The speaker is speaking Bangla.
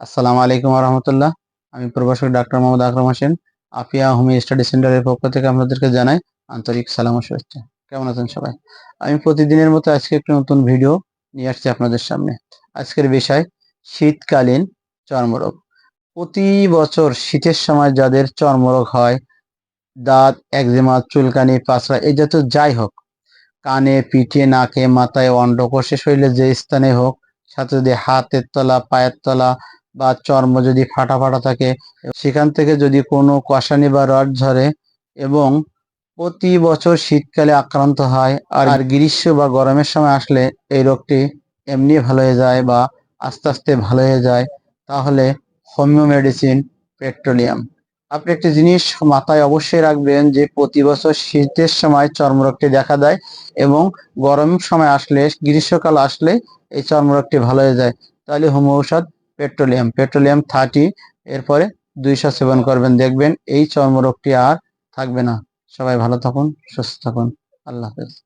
আসসালামু আলাইকুম রহমতুল্লাহ আমি প্রভাষক ডাক্তার মোহাম্মদ আকরম হোসেন। আফিয়া হোমি স্টাডি সেন্টারের পক্ষ থেকে আপনাদেরকে জানাই আন্তরিক সালাম শুভেচ্ছা। কেমন আছেন সবাই? আমি প্রতিদিনের মতো আজকে একটি নতুন ভিডিও নিয়ে আসছি আপনাদের সামনে। আজকের বিষয়, শীতকালীন চর্মরোগ। প্রতি বছর শীতের সময় যাদের চর্মরোগ হয়, দাঁত, একজিমা, চুলকানি পাঁচড়া এই জাতীয় যাই হোক, কানে, পিঠে, নাকে, মাথায়, অন্ডকোষে শরীরে যে স্থানে হোক, সাথে যদি হাতের তলা, পায়ের তলা বা চর্ম যদি ফাটা ফাটা থাকে সেখান থেকে যদি কোনো কষানি বা রড ঝরে এবং প্রতি বছর শীতকালে আক্রান্ত হয় আর আর গ্রীষ্ম বা গরমের সময় আসলে এই রোগটি এমনি ভালো হয়ে যায় বা আস্তে আস্তে ভালো হয়ে যায় তাহলে হোমিও মেডিসিন পেট্রোলিয়াম। আপনি একটি জিনিস মাথায় অবশ্যই রাখবেন যে প্রতি বছর শীতের সময় চর্মরোগটি দেখা দেয় এবং গরম সময় আসলে গ্রীষ্মকাল আসলে এই চর্মরোগটি ভালো হয়ে যায়। তাহলে হোম ঔষধ পেট্রোলিয়াম পেট্রোলিয়াম থার্টি এরপরে দুইশো সেবন করবেন। দেখবেন এই চর্মরোগটি আর থাকবে না। সবাই ভালো থাকুন, সুস্থ থাকুন। আল্লাহ হাফেজ।